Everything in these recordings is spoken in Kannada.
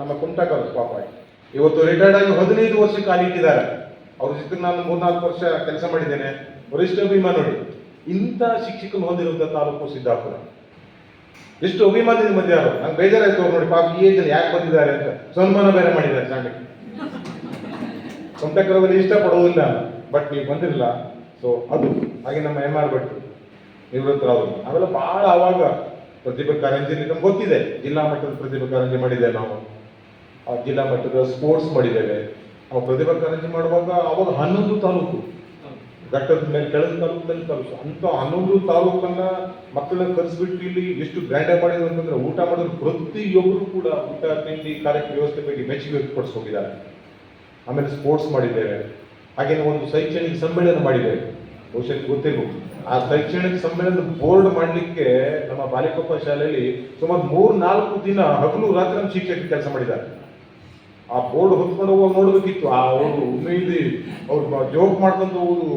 ನಮ್ಮ ಕುಂಟಕರು ಪಾಪ. ಇವತ್ತು ರಿಟೈರ್ಡ್ ಆಗಿ ಹದಿನೈದು ವರ್ಷ ಕಾಲಿಟ್ಟಿದ್ದಾರೆ ಅವ್ರ ಜೊತೆ ನಾನು ಮೂರ್ನಾಲ್ಕು ವರ್ಷ ಕೆಲಸ ಮಾಡಿದ್ದೇನೆ. ವರಿಷ್ಠ ಅಭಿಮಾನ ನೋಡಿ. ಇಂಥ ಶಿಕ್ಷಕನು ಹೊಂದಿರುವಂಥ ತಾಲೂಕು ಸಿದ್ದಾಪುರ. ಎಷ್ಟು ಅಭಿಮಾನದಿಂದ ಬಂದಿದ್ದಾರೆ ನಂಗೆ ಬೇಜಾರಾಯ್ತು ಅವ್ರು ನೋಡಿ, ಪಾಪ ಈ ಏಜಲ್ಲಿ ಯಾಕೆ ಬಂದಿದ್ದಾರೆ ಅಂತ. ಸನ್ಮಾನ ಬೇರೆ ಮಾಡಿದ್ದಾರೆ ಸಣ್ಣಕ್ಕೆ ಇಷ್ಟ ಇಷ್ಟಪಡುವುದಿಲ್ಲ ಬಟ್ ನೀವು ಬಂದಿರಲಿಲ್ಲ ಸೊ ಅದು. ಹಾಗೆ ನಮ್ಮ ಎಂ ಆರ್ ಭಟ್ ನಿವೃತ್ತರಾದರು ಅವೆಲ್ಲ ಬಹಳ ಆವಾಗ ಪ್ರತಿಭಾ ಕಾರಂಜಿ ನಮ್ಗೆ ಗೊತ್ತಿದೆ. ಜಿಲ್ಲಾ ಮಟ್ಟದ ಪ್ರತಿಭಾ ಕಾರಂಜಿ ಮಾಡಿದೆ ನಾವು. ಜಿಲ್ಲಾ ಮಟ್ಟದ ಸ್ಪೋರ್ಟ್ಸ್ ಮಾಡಿದ್ದೇವೆ. ನಾವು ಪ್ರತಿಭಾ ಕಾರಂಜಿ ಮಾಡುವಾಗ ಅವಾಗ ಹನ್ನೊಂದು ತಾಲೂಕು. ಘಟ್ಟದ ಮೇಲೆ ಕೆಳದ ತಾಲೂಕಿನಲ್ಲಿ ತಾಲೂಕು. ಅಂತ ಹನ್ನೊಂದು ತಾಲೂಕನ್ನ ಮಕ್ಕಳನ್ನ ಕರೆಸ್ಬಿಟ್ಟು ಇಲ್ಲಿ ಎಷ್ಟು ಗ್ರ್ಯಾಂಡ್ ಮಾಡಿದ್ರು ಅಂತಂದ್ರೆ ಊಟ ಮಾಡಿದ್ರು ಪ್ರತಿಯೊಬ್ಬರು ಕೂಡ ಊಟ, ತಿಂಡಿ, ಕಾರ್ಯಕ್ರಮ ವ್ಯವಸ್ಥೆ ಬಗ್ಗೆ ಮೆಚ್ಚುಗೆ ವ್ಯಕ್ತಪಡಿಸ್ಕೊಂಡಿದ್ದಾರೆ. ಆಮೇಲೆ ಸ್ಪೋರ್ಟ್ಸ್ ಮಾಡಿದ್ದೇವೆ. ಹಾಗೇನೆ ಒಂದು ಶೈಕ್ಷಣಿಕ ಸಮ್ಮೇಳನ ಮಾಡಿದ್ದೇವೆ. ಬಹುಶಃ ಗೊತ್ತಿರಬಹುದು ಆ ಶೈಕ್ಷಣಿಕ ಸಮ್ಮೇಳನ ಬೋರ್ಡ್ ಮಾಡಲಿಕ್ಕೆ ನಮ್ಮ ಬಾಲಿಕೊಪ್ಪ ಶಾಲೆಯಲ್ಲಿ ಸುಮಾರು ಮೂರ್ ನಾಲ್ಕು ದಿನ ಹಗಲು ರಾತ್ರಿ ಶಿಕ್ಷಕರು ಕೆಲಸ ಮಾಡಿದ್ದಾರೆ. ಆ ಬೋರ್ಡ್ ಹೊತ್ಕೊಂಡು ಹೋಗಿ ನೋಡ್ಬೇಕಿತ್ತು. ಆ ಅವರು ಉಮೇದಿ ಅವ್ರು ಜೋಕ್ ಮಾಡ್ಕೊಂಡು ಹೋಗುದು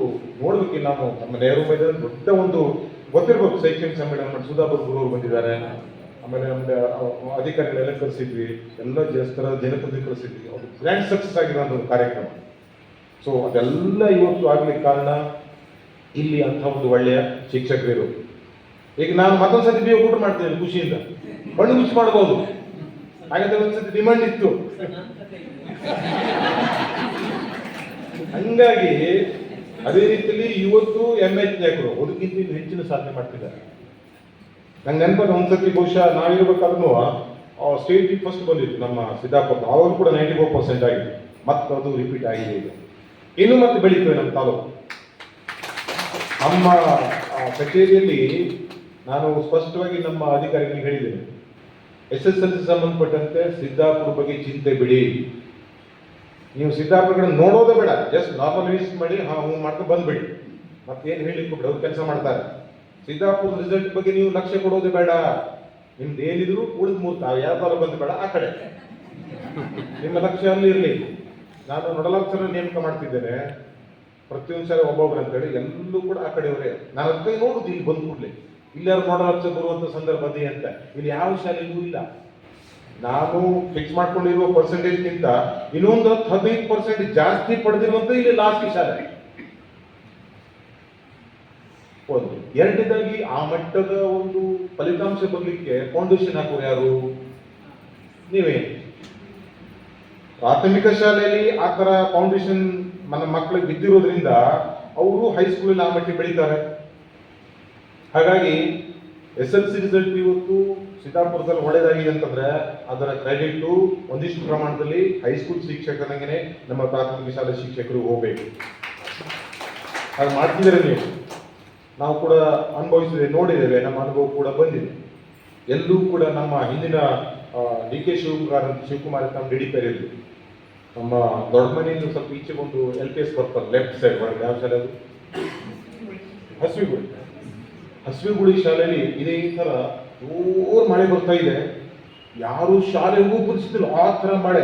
ನೋಡ್ಬೇಕಿಲ್ಲ. ನಾವು ನಮ್ಮ ನೆಹರು ಮೈದಾನ ದೊಡ್ಡ ಒಂದು ಗೊತ್ತಿರ್ಬೇಕು ಶೈಕ್ಷಣಿಕ ಸಮ್ಮೇಳನ ಮಾಡಿ ಗುರು ಬಂದಿದ್ದಾರೆ. ಆಮೇಲೆ ನಮ್ಗೆ ಅಧಿಕಾರಿಗಳೆಲ್ಲ ಕರೆಸಿದ್ವಿ. ಎಲ್ಲ ಜನಸ್ಥರ ಜನಪ್ರತಿನಿಧಿ ಕರೆಸಿದ್ವಿ. ಅವ್ರು ಗ್ರ್ಯಾಂಡ್ ಸಕ್ಸಸ್ ಆಗಿರೋ ಒಂದು ಕಾರ್ಯಕ್ರಮ. ಸೊ ಅದೆಲ್ಲ ಇವತ್ತು ಆಗ್ಲಿಕ್ಕೆ ಕಾರಣ ಇಲ್ಲಿ ಅಂತ ಒಂದು ಒಳ್ಳೆಯ ಶಿಕ್ಷಕರು ಈಗ ನಾನು ಮತ್ತೊಂದು ಸತಿ ಬೇಗ ಊಟ ಮಾಡ್ತೇನೆ ಖುಷಿಯಿಂದ. ಮಣ್ಣು ಮುಚ್ಚಿ ಮಾಡ್ಬೋದು. ಹಾಗಾದ್ರೆ ಒಂದ್ಸತಿ ಡಿಮಾಂಡ್ ಇತ್ತು. ಹಂಗಾಗಿ ಅದೇ ರೀತಿಯಲ್ಲಿ ಇವತ್ತು ಎಂ ಎಚ್ ನಾಯಕರು ಇನ್ನು ಹೆಚ್ಚಿನ ಸಾಧನೆ ಮಾಡ್ತಿದ್ದಾರೆ. ನಂಗೆ ನೆನಪದ ಒಂದ್ಸತಿ ಬಹುಶಃ ನಾವಿರ್ಬೇಕಾದ್ರೂ ಸ್ಟೇಟ್ ಫಸ್ಟ್ ಬಂದಿತ್ತು ನಮ್ಮ ಸಿದ್ದಾಪುರ. ಅವರು ಕೂಡ ನೈಂಟಿ ಫೋರ್ ಪರ್ಸೆಂಟ್ ಆಗಿದೆ. ಮತ್ತೆ ಅದು ರಿಪೀಟ್ ಆಗಿದೆ ಈಗ. ಇನ್ನು ಮತ್ತೆ ಬೆಳೀತೇವೆ ನಮ್ಮ ತಾಲೂಕು. ನಮ್ಮ ಕಚೇರಿಯಲ್ಲಿ ನಾನು ಸ್ಪಷ್ಟವಾಗಿ ನಮ್ಮ ಅಧಿಕಾರಿಗಳಿಗೆ ಹೇಳಿದ್ದೇನೆ. ಎಸ್ ಎಸ್ ಎಲ್ ಸಿ ಸಂಬಂಧಪಟ್ಟಂತೆ ಸಿದ್ದಾಪುರ ಬಗ್ಗೆ ಚಿಂತೆ ಬಿಡಿ. ನೀವು ಸಿದ್ದಾಪುರ ಕಡೆ ನೋಡೋದೇ ಬೇಡ. ಜಸ್ಟ್ ನಾರ್ಮಲ್ ವಿಸಿಟ್ ಮಾಡಿ, ಹಾ, ಹ್ಞೂ ಮಾಡ್ಕೊಂಡು ಬಂದ್ಬಿಡಿ. ಮತ್ತೇನು ಹೇಳಿಕ್ಕೆ ಬಿಡಿ, ಅವ್ರು ಕೆಲಸ ಮಾಡ್ತಾರೆ. ಸಿದ್ದಾಪುರ ರಿಸಲ್ಟ್ ಬಗ್ಗೆ ನೀವು ಲಕ್ಷ್ಯ ಕೊಡೋದೇ ಬೇಡ. ನಿಮ್ದು ಏನಿದ್ರು ಉಳಿದ ಮೂರ್ತ, ಯಾವ್ದಾದ್ರು ಬಂದು ಬೇಡ, ಆ ಕಡೆ. ನಿಮ್ಮ ಲಕ್ಷ್ಯ ಅಲ್ಲಿ ಇರಲಿ. ನಾನು ನೋಡಲಾಕ್ಷರ ನೇಮಕ ಮಾಡ್ತಿದ್ದೇನೆ. ಪ್ರತಿಯೊಂದು ಸಲ ಒಬ್ಬೊಬ್ರು ಅಂತೇಳಿ ಎಲ್ಲೂ ಕೂಡ ಆ ಕಡೆಯವರೇ. ನಾನು ಅದಕ್ಕೆ ನೋಡುದು ಇಲ್ಲಿ ಬಂದು ಕೂಡಲೇ ಇಲ್ಲಾರು ನೋಡಲಾಕ್ಷ ಬರುವಂತ ಸಂದರ್ಭ ಅದೇ ಅಂತ. ಇಲ್ಲಿ ಯಾವ ಶಾಲೆಗೂ ಇಲ್ಲ. ನಾನು ಫಿಕ್ಸ್ ಮಾಡ್ಕೊಂಡಿರುವ ಪರ್ಸೆಂಟೇಜ್ಗಿಂತ ಇನ್ನೊಂದು ಹತ್ತು ಹದಿನೈದು ಪರ್ಸೆಂಟ್ ಜಾಸ್ತಿ ಪಡೆದಿರುವಂತ ಇಲ್ಲಿ ಲಾಸ್ಟ್ ಶಾಲೆ. ಒಂದು. ಎರಡನೇದಾಗಿ ಆ ಮಟ್ಟದ ಒಂದು ಫಲಿತಾಂಶ ಬರಲಿಕ್ಕೆ ಫೌಂಡೇಶನ್ ಹಾಕೋರು ಯಾರು? ನೀವೇ ಪ್ರಾಥಮಿಕ ಶಾಲೆಯಲ್ಲಿ ಆ ಥರ ಫೌಂಡೇಶನ್ ನನ್ನ ಮಕ್ಕಳಿಗೆ ಬಿದ್ದಿರೋದ್ರಿಂದ ಅವರು ಹೈಸ್ಕೂಲಲ್ಲಿ ಆ ಮಟ್ಟಿಗೆ ಬೆಳೀತಾರೆ. ಹಾಗಾಗಿ ಎಸ್ ಎಲ್ ಸಿ ರಿಸಲ್ಟ್ ಇವತ್ತು ಸಿದ್ದಾಪುರದಲ್ಲಿ ಒಳ್ಳೇದಾಗಿದೆ ಅಂತಂದ್ರೆ ಅದರ ಕ್ರೆಡಿಟ್ ಒಂದಿಷ್ಟು ಪ್ರಮಾಣದಲ್ಲಿ ಹೈಸ್ಕೂಲ್ ಶಿಕ್ಷಕನಿಗೆ ನಮ್ಮ ಪ್ರಾಥಮಿಕ ಶಾಲೆ ಶಿಕ್ಷಕರು ಹೋಗ್ಬೇಕು. ಹಾಗೆ ಮಾಡ್ತಿದ್ದಾರೆ ನೀವು. ನಾವು ಕೂಡ ಅನುಭವಿಸಿದ್ದೇವೆ ನೋಡಿದ್ದೇವೆ, ನಮ್ಮ ಅನುಭವ ಕೂಡ ಬಂದಿದೆ. ಎಲ್ಲೂ ಕೂಡ ನಮ್ಮ ಹಿಂದಿನ ಡಿ ಕೆ ಶಿವಕುಮಾರ್ ಶಿವಕುಮಾರ್ ನಮ್ಮ ಡಿ ನಮ್ಮ ದೊಡ್ಡ ಮನೆಯಿಂದ ಸ್ವಲ್ಪ ಈಚೆಗೊಂದು ಎಲ್ ಪಿ ಎಸ್ ಬರ್ತಾರೆ ಲೆಫ್ಟ್ ಸೈಡ್ ಒಳಗೆ ಯಾವ ಶಾಲೆ ಅದು? ಹಸಿವಿಗುಡಿ ಹಸಿವಿಗುಡಿ ಶಾಲೆಯಲ್ಲಿ ಇದೇ ಥರ ಜೋರ್ ಮಳೆ ಬರ್ತಾ ಇದೆ. ಯಾರು ಶಾಲೆಗೂ ಕುದಿಸಿದ್ರು ಆ ಥರ ಮಳೆ.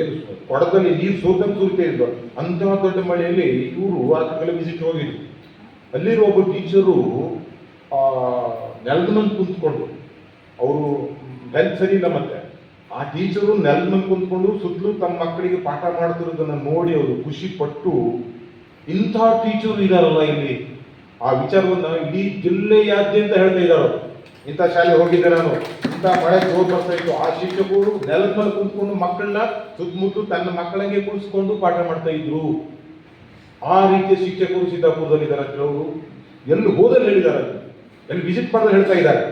ಏನು ಕೊಡದಲ್ಲಿ ನೀರು ಸೋತಂಗೆ ಸುರಿತಾ ಇದ್ರು ಅಂತಹ ದೊಡ್ಡ ಮಳೆಯಲ್ಲಿ ಇವರು ಆ ವಿಸಿಟ್ ಹೋಗಿದ್ರು. ಅಲ್ಲಿರೋ ಒಬ್ಬ ಟೀಚರು ನೆಲದ ಮೇಲೆ ಕುಂತ್ಕೊಂಡು ಅವರು ಹೆಲ್ತ್ ಸರಿ ಇಲ್ಲ ಮತ್ತೆ. ಆ ಟೀಚರು ನೆಲದ ಮೇಲೆ ಕುಂತ್ಕೊಂಡು ಸುತ್ತಲೂ ತಮ್ಮ ಮಕ್ಕಳಿಗೆ ಪಾಠ ಮಾಡ್ತಿರೋದನ್ನ ನೋಡಿ ಅವರು ಖುಷಿ ಪಟ್ಟು ಇಂಥ ಟೀಚರು ಇದಾರಲ್ಲ ಇಲ್ಲಿ. ಆ ವಿಚಾರವನ್ನು ಇಡೀ ಜಿಲ್ಲೆಯಾದ್ಯಂತ ಹೇಳ್ತಾ ಇದ್ದಾರೆ ಇಂಥ ಶಾಲೆ ಹೋಗಿದ್ದೆ ನಾನು. ಇಂಥ ಮಳೆ ಜೋರು ಬರ್ತಾ ಇತ್ತು. ಆ ಶಿಕ್ಷಕರು ನೆಲದ ಮೇಲೆ ಕುಂತ್ಕೊಂಡು ಮಕ್ಕಳನ್ನ ಸುತ್ತಮುತ್ತ ತನ್ನ ಮಕ್ಕಳಂಗೆ ಕುಳಿಸ್ಕೊಂಡು ಪಾಠ ಮಾಡ್ತಾ ಇದ್ರು. ಆ ರೀತಿಯ ಶಿಕ್ಷಕರು ಸಿದ್ದಾಪುರದಲ್ಲಿ ಇದ್ದಾರೆ ಹೇಳೋರು. ಎಲ್ಲಿ ಹೋದಲ್ಲಿ ಹೇಳಿದ್ದಾರೆ. ಎಲ್ಲಿ ವಿಸಿಟ್ ಮಾಡಿದ್ರೆ ಹೇಳ್ತಾ ಇದ್ದಾರೆ.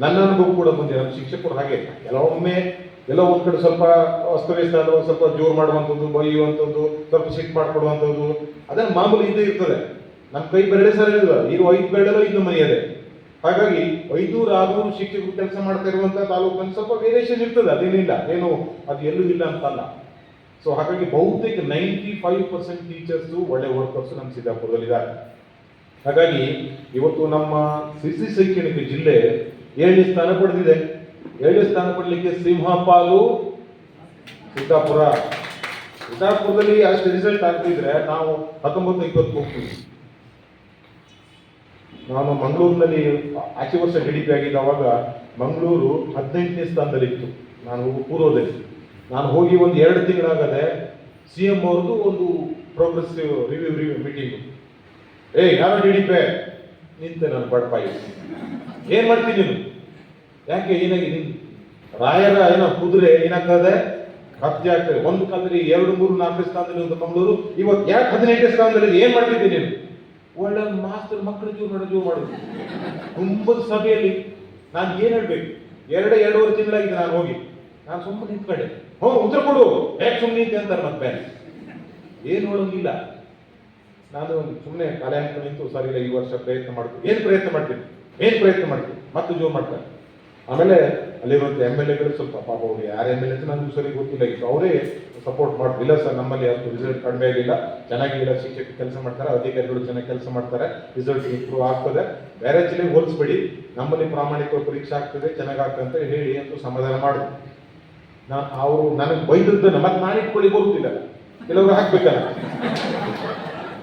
ನನ್ನ ಅನುಭವ ಕೂಡ ಮುಂದೆ ನಮ್ಮ ಶಿಕ್ಷಕರು ಹಾಗೆ ಕೆಲವೊಮ್ಮೆ ಎಲ್ಲ ಒಂದ್ ಕಡೆ ಸ್ವಲ್ಪ ಅಸ್ತವ್ಯಸ್ತ ಸ್ವಲ್ಪ ಜೋರು ಮಾಡುವಂಥದ್ದು, ಬೈಯುವಂಥದ್ದು, ಸ್ವಲ್ಪ ಸಿಟ್ ಮಾಡಿಕೊಡುವಂಥದ್ದು. ಅದನ್ನ ಮಾಮೂಲಿ ಇದ್ದೇ ಇರ್ತದೆ. ನಮ್ಮ ಕೈ ಬೆರಳೆ ಸರ್ ಇದು ಐದು ಬೆರಳಲ್ಲ ಇನ್ನು ಮನೆಯದೆ ಹಾಗಾಗಿ ಐದೂರು ಆರ್ನೂರು ಶಿಕ್ಷಕರು ಕೆಲಸ ಮಾಡ್ತಾ ಇರುವಂತಹ ತಾಲೂಕಲ್ಲಿ ಸ್ವಲ್ಪ ವೇರಿಯೇಷನ್ ಇರ್ತದೆ, ಅದೇನಿಲ್ಲ. ಏನು, ಅದು ಎಲ್ಲೂ ಇಲ್ಲ ಅಂತಲ್ಲ. ಸೊ ಹಾಗಾಗಿ ಬಹುತೇಕ ನೈಂಟಿ ಫೈವ್ ಪರ್ಸೆಂಟ್ ಟೀಚರ್ಸ್ ಒಳ್ಳೆ ವರ್ಕರ್ಸ್ ನಮ್ಮ ಸಿದ್ದಾಪುರದಲ್ಲಿದ್ದಾರೆ. ಹಾಗಾಗಿ ಇವತ್ತು ನಮ್ಮ ಸಿಸಿ ಶೈಕ್ಷಣಿಕ ಜಿಲ್ಲೆ ಏಳನೇ ಸ್ಥಾನ ಪಡೆದಿದೆ. ಏಳನೇ ಸ್ಥಾನ ಪಡಲಿಕ್ಕೆ ಸಿಂಹಪಾಲು ಸಿದ್ದಾಪುರ. ಸಿದ್ದಾಪುರದಲ್ಲಿ ಅಷ್ಟು ರಿಸಲ್ಟ್ ಆಗ್ತಿದ್ರೆ ನಾವು ಹತ್ತೊಂಬತ್ತು ಇಪ್ಪತ್ತು ಹೋಗ್ತೀವಿ. ನಾನು ಮಂಗಳೂರಿನಲ್ಲಿ ಆಚೆ ವರ್ಷ ಡಿ ಪಿ ಆಗಿದ್ದ ಅವಾಗ ಮಂಗಳೂರು ಹದಿನೆಂಟನೇ ಸ್ಥಾನದಲ್ಲಿತ್ತು. ನಾನು ಪೂರ್ವದಲ್ಲಿ. ನಾನು ಹೋಗಿ ಒಂದು ಎರಡು ತಿಂಗಳಾಗದೆ ಸಿ ಎಂ ಅವ್ರದ್ದು ಒಂದು ಪ್ರೋಗ್ರೆಸಿವ್ ರಿವ್ಯೂ ರಿವ್ಯೂ ಮೀಟಿಂಗು ಏ ಯಾರೋ ಡಿ ಡಿ ಪಿ ನಿಂತೆ ನಾನು ಬಡಪಾಯಿ. ಏನ್ ಮಾಡ್ತೀನಿ ನೀನು? ಯಾಕೆ ಏನಾಗಿ ನಿನ್ ರಾಯರ ಏನೋ ಕುದುರೆ ಏನಾಗ್ತದೆ? ಹತ್ಯೆ ಆಗ್ತದೆ ಒಂದು ಕಾಲದಲ್ಲಿ ಎರಡು ಮೂರು ನಾಲ್ಕನೇ ಸ್ಥಾನದಲ್ಲಿ ಒಂದು ಮಂಗಳೂರು, ಇವತ್ತು ಯಾಕೆ ಹದಿನೆಂಟನೇ ಸ್ಥಾನದಲ್ಲಿ ಏನು ಮಾಡ್ತಿದ್ದೀನಿ ನೀನು? ಒಳ್ಳೆ ಮಾಸ್ತರ್ ಮಕ್ಕಳು ಜೀವ ನೋಡೋ ಜೀವ ಮಾಡೋದು. ತುಂಬದ ಸಭೆಯಲ್ಲಿ ನಾನು ಏನ್ ಹೇಳ್ಬೇಕು? ಎರಡು, ಎರಡೂವರೆ ತಿಂಗಳಾಗಿದೆ ನಾನು ಹೋಗಿ. ನಾನು ಸುಮ್ಮನೆ ನಿಂತ್ಕೊಂಡೆ. ಹ್ಞೂ ಉತ್ತರ ಕೊಡು. ಯಾಕೆ ಸುಮ್ಮನೆ ನಿಂತೆ ಅಂತಾರೆ ಮತ್ತೆ ಏನು ನೋಡೋಂಗಿಲ್ಲ. ನಾನು ಸುಮ್ಮನೆ ಕಲೆ ಅಂತ ನಿಂತು ಇಲ್ಲ, ಈ ವರ್ಷ ಪ್ರಯತ್ನ ಮಾಡ್ತೀನಿ ಏನು ಪ್ರಯತ್ನ ಮಾಡ್ತೀನಿ ಏನು ಪ್ರಯತ್ನ ಮಾಡ್ತೀನಿ ಮತ್ತೆ ಜೋ ಮಾಡ್ತಾರೆ. ಆಮೇಲೆ ಅಲ್ಲಿರುವಂಥ ಎಂ ಎಲ್ ಎಗಳು ಸ್ವಲ್ಪ ಪಾಪ ಅವ್ರು ಯಾರು ಎಂ ಎಲ್ ಎ ನನಗೂ ಸರಿ ಗೊತ್ತಿಲ್ಲ. ಈಗ ಅವರೇ ಸಪೋರ್ಟ್ ಮಾಡಿಲ್ಲ ಸರ್, ನಮ್ಮಲ್ಲಿ ಅಷ್ಟು ರಿಸಲ್ಟ್ ಕಡಿಮೆ ಆಗಿಲ್ಲ. ಚೆನ್ನಾಗಿಲ್ಲ, ಶಿಕ್ಷಕರು ಕೆಲಸ ಮಾಡ್ತಾರೆ, ಅಧಿಕಾರಿಗಳು ಚೆನ್ನಾಗಿ ಕೆಲಸ ಮಾಡ್ತಾರೆ ರಿಸಲ್ಟ್ ಇಂಪ್ರೂವ್ ಆಗ್ತದೆ. ಬೇರೆ ಜಿಲ್ಲೆಗೆ ಹೋಲಿಸ್ಬೇಡಿ. ನಮ್ಮಲ್ಲಿ ಪ್ರಾಮಾಣಿಕ ಪರೀಕ್ಷೆ ಆಗ್ತದೆ, ಚೆನ್ನಾಗಿ ಆಗ್ತದೆ ಅಂತ ಹೇಳಿ ಅಂತ ಸಮಾಧಾನ ಮಾಡು ನಾನು ಅವರು ನನಗೆ ಬೈದಿದ್ದು ಮತ್ತೆ ನಾನು ಇಟ್ಕೊಳ್ಳಿ ಕೆಲವರು ಹಾಕ್ಬೇಕಲ್ಲ.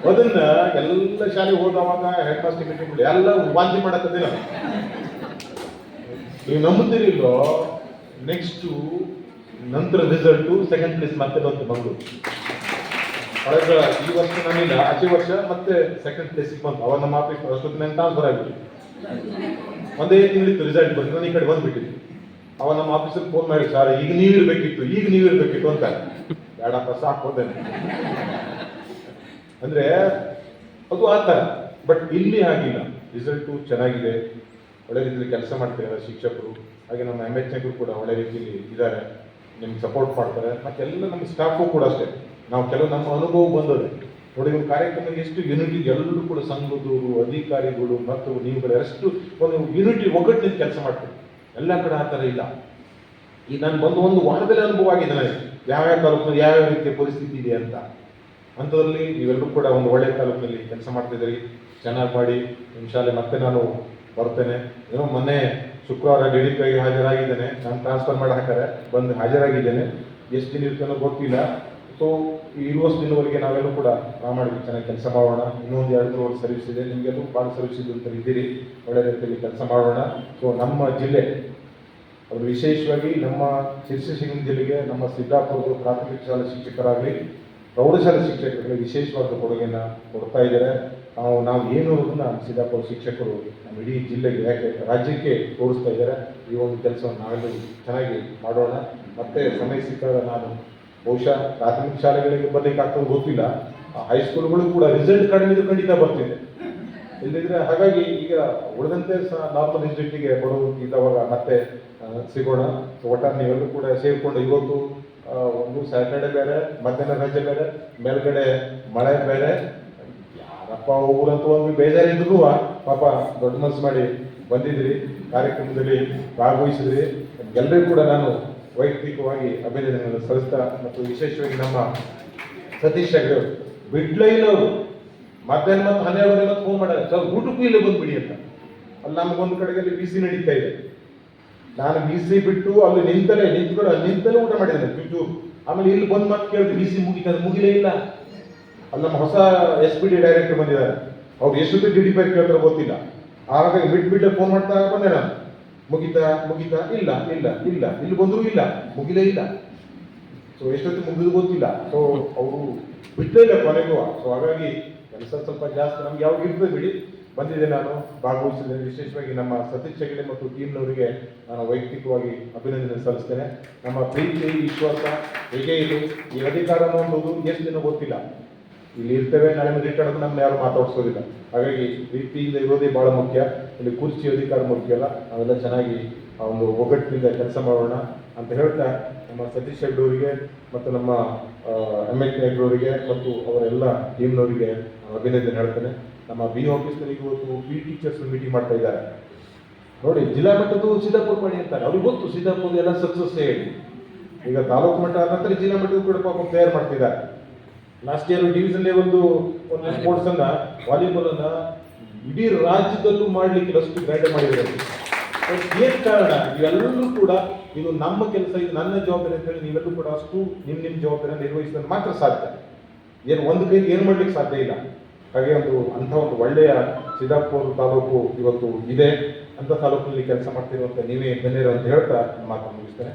ಅದನ್ನ ಎಲ್ಲ ಶಾಲೆಗೆ ಹೋದವಾಗ ಹೆಡ್ ಮಾಸ್ಟರ್ ಎಲ್ಲ ವಾಂತಿ ಮಾಡತ್ತದಿಲ್ಲ ನೀವು ನಂಬುತ್ತೀರಿಲ್ಲೋ ನೆಕ್ಸ್ಟು ನಂತರ ರಿಸಲ್ಟು ಸೆಕೆಂಡ್ ಪ್ಲೇಸ್ ಮತ್ತೆ ಬಂತು ಬಂದು ಈ ವರ್ಷ ನಾನಿಲ್ಲ ಆಚೆ ವರ್ಷ ಮತ್ತೆ ಸೆಕೆಂಡ್ ಪ್ಲೇಸಿಗೆ ಬಂತು. ಅವಾಗ ನಮ್ಮ ಆಫೀಸ್ ಅಷ್ಟೊತ್ತಿನ ಟ್ರಾನ್ಸ್ಫರ್ ಆಗಿತ್ತು ಒಂದೇ ತಿಂಗಳಿತ್ತು ರಿಸಲ್ಟ್ ಬಂದು ನಾನು ಈ ಕಡೆ ಬಂದ್ಬಿಟ್ಟಿದ್ದೆ. ಅವ ನಮ್ಮ ಆಫೀಸಲ್ಲಿ ಫೋನ್ ಮಾಡಿ ಸರ್, ಈಗ ನೀವಿರ್ಬೇಕಿತ್ತು ಈಗ ನೀವು ಇರಬೇಕಿತ್ತು ಅಂತ. ಬೇಡ ಸಾಕು ಹಾಕೋದೇನೆ ಅಂದ್ರೆ ಅದು ಆ ಥರ. ಬಟ್ ಇಲ್ಲಿ ಆಗಿಲ್ಲ ರಿಸಲ್ಟು ಚೆನ್ನಾಗಿದೆ. ಒಳ್ಳೆ ರೀತಿಯಲ್ಲಿ ಕೆಲಸ ಮಾಡ್ತಿದ್ದಾರೆ ಶಿಕ್ಷಕರು. ಹಾಗೆ ನಮ್ಮ ಎಂ ಎಚ್ ಕೂಡ ಒಳ್ಳೆ ರೀತಿಯಲ್ಲಿ ಇದ್ದಾರೆ. ನಿಮ್ಗೆ ಸಪೋರ್ಟ್ ಮಾಡ್ತಾರೆ. ಮತ್ತೆ ಎಲ್ಲ ನಮ್ಮ ಸ್ಟಾಫು ಕೂಡ ಅಷ್ಟೇ. ನಾವು ಕೆಲವು ನಮ್ಮ ಅನುಭವ ಬಂದದೆ ನೋಡಿ, ಒಂದು ಕಾರ್ಯಕ್ರಮ ಎಷ್ಟು ಯೂನಿಟಿ ಎಲ್ಲರೂ ಕೂಡ ಸಂಘದವರು, ಅಧಿಕಾರಿಗಳು ಮತ್ತು ನೀವುಗಳು ಎಷ್ಟು ಒಂದು ಯೂನಿಟಿ ಒಗ್ಗಟ್ಟಿನಿಂದ ಕೆಲಸ ಮಾಡ್ತೀವಿ ಎಲ್ಲ ಕಡೆ ಆ ಥರ ಇಲ್ಲ. ಈಗ ನಾನು ಬಂದು ಒಂದು ವಾರದಲ್ಲಿ ಅನುಭವ ಆಗಿದೆ ನನಗೆ. ಯಾವ್ಯಾವ ಯಾವ ಯಾವ್ಯಾವ ರೀತಿಯ ಪರಿಸ್ಥಿತಿ ಇದೆ ಅಂತ. ಅಂಥದ್ರಲ್ಲಿ ನೀವೆಲ್ಲರೂ ಕೂಡ ಒಂದು ಒಳ್ಳೆಯ ತಾಲೂಕಿನಲ್ಲಿ ಕೆಲಸ ಮಾಡ್ತಿದ್ದೀರಿ. ಚೆನ್ನಾಗಿ ಮಾಡಿ. ನಿಮ್ಮ ಶಾಲೆ ಮತ್ತೆ ನಾನು ಬರ್ತೇನೆ. ಏನೋ ಮೊನ್ನೆ ಶುಕ್ರವಾರ ಡಿ ಡಿ ಪಿಗೆ ಹಾಜರಾಗಿದ್ದೇನೆ. ನಾನು ಟ್ರಾನ್ಸ್ಫರ್ ಮಾಡಿ ಹಾಕಾರೆ ಬಂದು ಹಾಜರಾಗಿದ್ದೇನೆ. ಎಷ್ಟು ದಿನ ಇರ್ತಾನೋ ಗೊತ್ತಿಲ್ಲ. ಸೊ ಇರುವಷ್ಟು ದಿನವರೆಗೆ ನಾವೆಲ್ಲೂ ಕೂಡ ಪ್ರಾಮಾಣಿಕ ಚೆನ್ನಾಗಿ ಕೆಲಸ ಮಾಡೋಣ. ಇನ್ನೊಂದು ಎರಡು, ಮೂರು ವರ್ಷ ಸರ್ವಿಸ್ ಇದೆ. ನಿಮಗೆಲ್ಲೂ ಭಾಳ ಸರ್ವಿಸ್ ಇದೆ ಅಂತ ಇದ್ದೀರಿ. ಒಳ್ಳೆ ರೀತಿಯಲ್ಲಿ ಕೆಲಸ ಮಾಡೋಣ. ಸೊ ನಮ್ಮ ಜಿಲ್ಲೆ, ಅವರು ವಿಶೇಷವಾಗಿ ನಮ್ಮ ಶಿರ್ಸಿಂಗ್ ಜಿಲ್ಲೆಗೆ, ನಮ್ಮ ಸಿದ್ದಾಪುರದ ಪ್ರಾಥಮಿಕ ಶಾಲಾ ಶಿಕ್ಷಕರಾಗಲಿ, ಪ್ರೌಢಶಾಲೆ ಶಿಕ್ಷಕರಿಗೆ ವಿಶೇಷವಾದ ಕೊಡುಗೆಯನ್ನು ಕೊಡ್ತಾ ಇದ್ದಾರೆ. ನಾವು ನಾವು ಏನು ಅನ್ನೋದನ್ನ ಸಿದ್ದಾಪುರ ಶಿಕ್ಷಕರು ಇಡೀ ಜಿಲ್ಲೆಗೆ ಯಾಕೆ ರಾಜ್ಯಕ್ಕೆ ತೋರಿಸ್ತಾ ಇದ್ದಾರೆ, ಈ ಒಂದು ಕೆಲಸವನ್ನು ನಾವೆಲ್ಲರೂ ಚೆನ್ನಾಗಿ ಮಾಡೋಣ. ಮತ್ತೆ ಸಮಯ ಸಿಕ್ಕಾಗ ನಾನು ಬಹುಶಃ ಪ್ರಾಥಮಿಕ ಶಾಲೆಗಳಿಗೆ ಬರ್ಲಿಕ್ಕೆ ಆಗ್ತದೆ ಗೊತ್ತಿಲ್ಲ. ಹೈಸ್ಕೂಲ್ಗಳು ಕೂಡ ರಿಸಲ್ಟ್ ಕಡಿಮೆ ಖಂಡಿತ ಬರ್ತಿದೆ. ಇಲ್ಲದಿದ್ರೆ ಹಾಗಾಗಿ ಈಗ ಉಳಿದಂತೆ ಸಹ ನಾರ್ಮಲ್ ಇನ್ಸ್ಟಿಟ್ಯೂಟಿಗೆ ಇದ್ದಾವಾಗ ಮತ್ತೆ ಸಿಗೋಣ. ಸೊ ಒಟ್ಟಾರೆ ನೀವೆಲ್ಲರೂ ಕೂಡ ಸೇರಿಕೊಂಡು ಇವತ್ತು ಒಂದು ಸ್ಯಾಟರ್ಡೆ ಬೇರೆ, ಮಧ್ಯಾಹ್ನ ರಜೆ ಬೇರೆ, ಮೇಲ್ಗಡೆ ಮಳೆ ಬೇರೆ ಯಾರಪ್ಪ ಊರಂತೂ ಒಂದು ಬೇಜಾರಿದ್ರು ಪಾಪ ದೊಡ್ಡ ಮನಸ್ಸು ಮಾಡಿ ಬಂದಿದ್ರಿ, ಕಾರ್ಯಕ್ರಮದಲ್ಲಿ ಭಾಗವಹಿಸಿದ್ರಿ. ಎಲ್ಲರಿಗೂ ಕೂಡ ನಾನು ವೈಯಕ್ತಿಕವಾಗಿ ಅಭಿನಂದನೆಗಳನ್ನು ಸಲ್ಲಿಸ್ತಾ ಮತ್ತು ವಿಶೇಷವಾಗಿ ನಮ್ಮ ಸತೀಶ್ ಹೆಗ್ಡೆ ಅವರು ಬಿಡ್ಲೇ ಇಲ್ಲ ಅವರು, ಮಧ್ಯಾಹ್ನ ಮತ್ತು ಹನ್ನೆರಡು ಮತ್ತೆ ಫೋನ್ ಮಾಡ್ಯಾರ, ಸರ್, ಊಟಕ್ಕೂ ಇಲ್ಲೇ ಬಂದ್ಬಿಡಿ ಅಂತ. ಅಲ್ಲಿ ನಮಗೊಂದು ಕಡೆಗೆ ಬಿಸಿ ನಡೀತಾ ಇದೆ. ನಾನು ಬಿಸಿ ಬಿಟ್ಟು ಅಲ್ಲಿ ನಿಂತಲೇ ನಿಂತ್ಕೊಂಡು ಅಲ್ಲಿ ನಿಂತಲೇ ಊಟ ಮಾಡಿದ್ದೇನೆ ಚೂಚೂರು ಆಮೇಲೆ ಇಲ್ಲಿ ಬಂದು ಮತ್ತೆ ಕೇಳಿದ್ರೆ ಬಿಸಿ ಮುಗಿತದೆ. ಮುಗಿಲೇ ಇಲ್ಲ. ಅಲ್ಲಿ ನಮ್ಮ ಹೊಸ ಎಸ್ ಪಿ ಡಿ ಡೈರೆಕ್ಟರ್ ಬಂದಿದ್ದಾರೆ. ಅವ್ರು ಎಷ್ಟು ಡಿ ಡಿ ಪೈ ಕೇಳ್ತಾರೆ ಗೊತ್ತಿಲ್ಲ. ಆವಾಗ ಬಿಟ್ಟು ಬಿಟ್ಟು ಫೋನ್ ಮಾಡ್ತಾ ಬಂದೆ ನಾನು. ಮುಗಿತಾ ಮುಗಿತಾ, ಇಲ್ಲ ಇಲ್ಲ ಇಲ್ಲ, ಇಲ್ಲಿ ಬಂದರೂ ಇಲ್ಲ, ಮುಗಿಲೇ ಇಲ್ಲ. ಸೊ ಎಷ್ಟೊತ್ತು ಮುಗಿದು ಗೊತ್ತಿಲ್ಲ. ಸೊ ಅವರು ಬಿಟ್ಟೇ ಇಲ್ಲ ಕೊನೆಗೂ. ಸೊ ಹಾಗಾಗಿ ಕೆಲಸ ಸ್ವಲ್ಪ ಜಾಸ್ತಿ ನಮ್ಗೆ ಯಾವಾಗ ಇರ್ತದೆ ಬಿಡಿ. ಬಂದಿದೆ ನಾನು ಭಾಗವಹಿಸಿದ್ದೇನೆ ವಿಶೇಷವಾಗಿ ನಮ್ಮ ಸತೀಶ್ ಹೆಗಡೆ ಮತ್ತು ಟೀಮ್ನವರಿಗೆ ನಾನು ವೈಯಕ್ತಿಕವಾಗಿ ಅಭಿನಂದನೆ ಸಲ್ಲಿಸ್ತೇನೆ. ನಮ್ಮ ಪ್ರೀತಿ, ವಿಶ್ವಾಸ, ಹೇಗೆ ಇದು ಈ ಅಧಿಕಾರ ಅನ್ನೋದು ಎಷ್ಟು ದಿನ ಗೊತ್ತಿಲ್ಲ. ಇಲ್ಲಿ ಇರ್ತೇವೆ, ನಾಳೆ ಮದುವೆ ರಿಟರ್ನ್ ನಮ್ಮನ್ನ ಯಾರು ಮಾತಾಡ್ಸೋದಿಲ್ಲ. ಹಾಗಾಗಿ ಪ್ರೀತಿಯಿಂದ ಇರೋದೇ ಬಹಳ ಮುಖ್ಯ. ಇಲ್ಲಿ ಕುರ್ಚಿ ಅಧಿಕಾರ ಮುಖ್ಯ ಅಲ್ಲ. ಅವೆಲ್ಲ ಚೆನ್ನಾಗಿ ಆ ಒಂದು ಒಗ್ಗಟ್ಟಿನಿಂದ ಕೆಲಸ ಮಾಡೋಣ ಅಂತ ಹೇಳ್ತಾ ನಮ್ಮ ಸತೀಶ್ ಹೆಗ್ಡೂರಿಗೆ ಮತ್ತು ನಮ್ಮ ಎಂ ಎಲ್ ಅವರಿಗೆ ಮತ್ತು ಅವರೆಲ್ಲ ಟೀಮ್ನವರಿಗೆ ಅಭಿನಂದನೆ ಹೇಳ್ತೇನೆ. ನಮ್ಮ ಬಿ ಆಫೀಸ್ನಲ್ಲಿ ಇವತ್ತು ಪಿ ಟೀಚರ್ಸ್ ಮೀಟಿಂಗ್ ಮಾಡ್ತಾ ಇದ್ದಾರೆ. ನೋಡಿ, ಜಿಲ್ಲಾ ಮಟ್ಟದ್ದು ಸಿದ್ದಾಪುರ ಮಾಡಿ ಅಂತಾರೆ. ಅವ್ರಿಗೆ ಗೊತ್ತು ಸಿದ್ದಾಪುರ ಎಲ್ಲ ಸಕ್ಸಸ್ ಹೇಳಿ. ಈಗ ತಾಲೂಕು ಮಟ್ಟ ನಂತರ ಜಿಲ್ಲಾ ಮಟ್ಟದ ಕೂಡ ಪಾಪ ತಯಾರು ಮಾಡ್ತಿದ್ದಾರೆ. ಲಾಸ್ಟ್ ಇಯರ್ ಡಿವಿಷನ್ ಲೆವೆಲ್ದು ಒಂದು ಸ್ಪೋರ್ಟ್ಸ್ ಅನ್ನ ವಾಲಿಬಾಲ್ ಅನ್ನ ಇಡೀ ರಾಜ್ಯದಲ್ಲೂ ಮಾಡ್ಲಿಕ್ಕೆ ಅಷ್ಟು ಗ್ರ್ಯಾಂಡ್ ಮಾಡಿದ್ದಾರೆ ಏನ್ ಕಾರಣ? ಇವೆಲ್ಲರೂ ಕೂಡ ಇದು ನಮ್ಮ ಕೆಲಸ ಇದು ನನ್ನ ಜವಾಬ್ದಾರಿ ಅಂತ ಹೇಳಿ ನೀವೆಲ್ಲರೂ ಕೂಡ ಅಷ್ಟು ನಿಮ್ ನಿಮ್ ಜವಾಬ್ದಾರಿ ನಿರ್ವಹಿಸಿದ್ರೆ ಮಾತ್ರ ಸಾಧ್ಯ. ಏನು ಒಂದು ಕೈಗೆ ಏನು ಮಾಡ್ಲಿಕ್ಕೆ ಸಾಧ್ಯ ಇಲ್ಲ. ಹಾಗೆ ಒಂದು ಅಂಥ ಒಂದು ಒಳ್ಳೆಯ ಸಿದ್ದಾಪುರ ತಾಲೂಕು ಇವತ್ತು ಇದೆ. ಅಂಥ ತಾಲೂಕಿನಲ್ಲಿ ಕೆಲಸ ಮಾಡ್ತಿರುವಂಥ ನೀವೇ ಧನ್ಯರು ಅಂತ ಹೇಳ್ತಾ ಮಾತು ಮುಗಿಸ್ತೇನೆ.